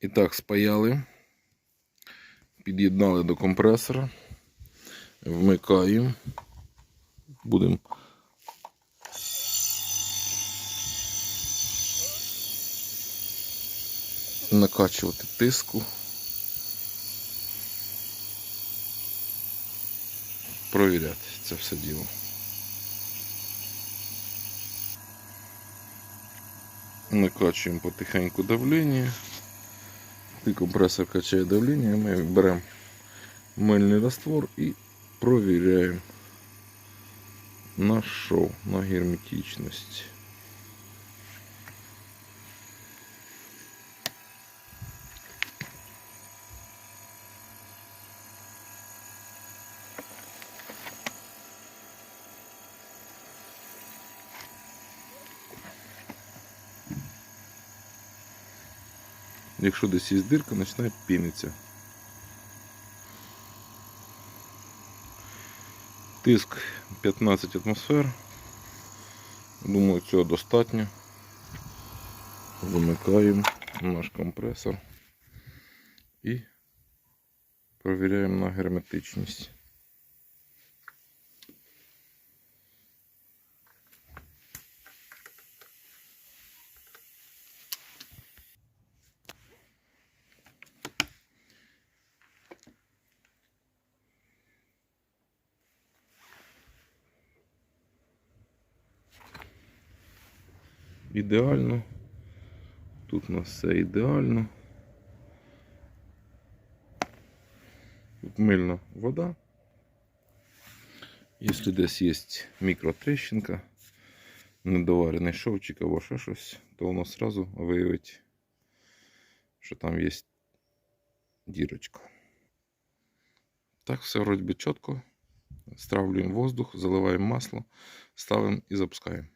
І так, спаяли, під'єднали до компресора, вмикаємо, будемо накачувати тиску. Провіряти це все діло. Накачуємо потихеньку давлення. І компресор качає давлення, ми беремо раствор і провіряємо на шов, на герметичність. Якщо десь є дирка, починає пінитися. Тиск 15 атмосфер. Думаю, цього достатньо. Вимикаємо наш компресор і провіряємо на герметичність. Ідеально. Тут у нас все ідеально. Тут мильна вода. Якщо десь є мікротрещинка, недоварений шовчик або ще щось, то воно одразу виявить, що там є дірочка. Так, все вроді чітко. Стравлюємо воздух, заливаємо масло, ставимо і запускаємо.